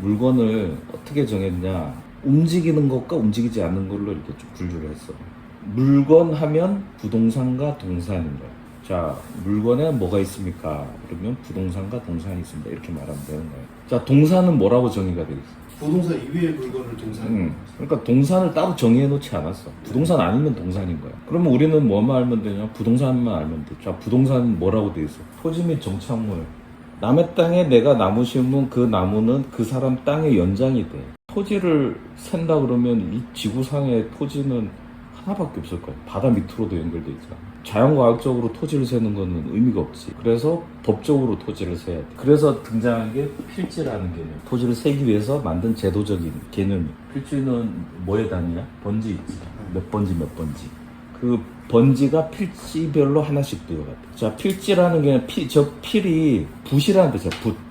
물건을 어떻게 정했냐 움직이는 것과 움직이지 않는 걸로 이렇게 쭉 분류를 했어 물건 하면 부동산과 동산인 거야 자 물건에 뭐가 있습니까 그러면 부동산과 동산이 있습니다 이렇게 말하면 되는 거야 자 동산은 뭐라고 정의가 되어 있어 부동산 이외의 물건을 동산. 음, 그러니까 동산을 따로 정의해 놓지 않았어. 부동산 아니면 동산인 거야. 그러면 우리는 뭐만 알면 되냐? 부동산만 알면 돼. 자, 부동산 뭐라고 돼 있어? 토지 및 정착물. 남의 땅에 내가 나무 심으면 그 나무는 그 사람 땅의 연장이 돼. 토지를 샌다 그러면 이 지구상의 토지는 하나밖에 없을 거야. 바다 밑으로도 연결돼 있잖아. 자연과학적으로 토지를 세는 거는 의미가 없지. 그래서 법적으로 토지를 세야 돼. 그래서 등장한 게 필지라는 개념. 토지를 세기 위해서 만든 제도적인 개념이. 필지는 뭐의 단위야? 번지 있지. 몇 번지 몇 번지. 그 번지가 필지별로 하나씩 들어갔다. 자, 필지라는 게 필, 저 필이 붓이라는 뜻이야. 붓.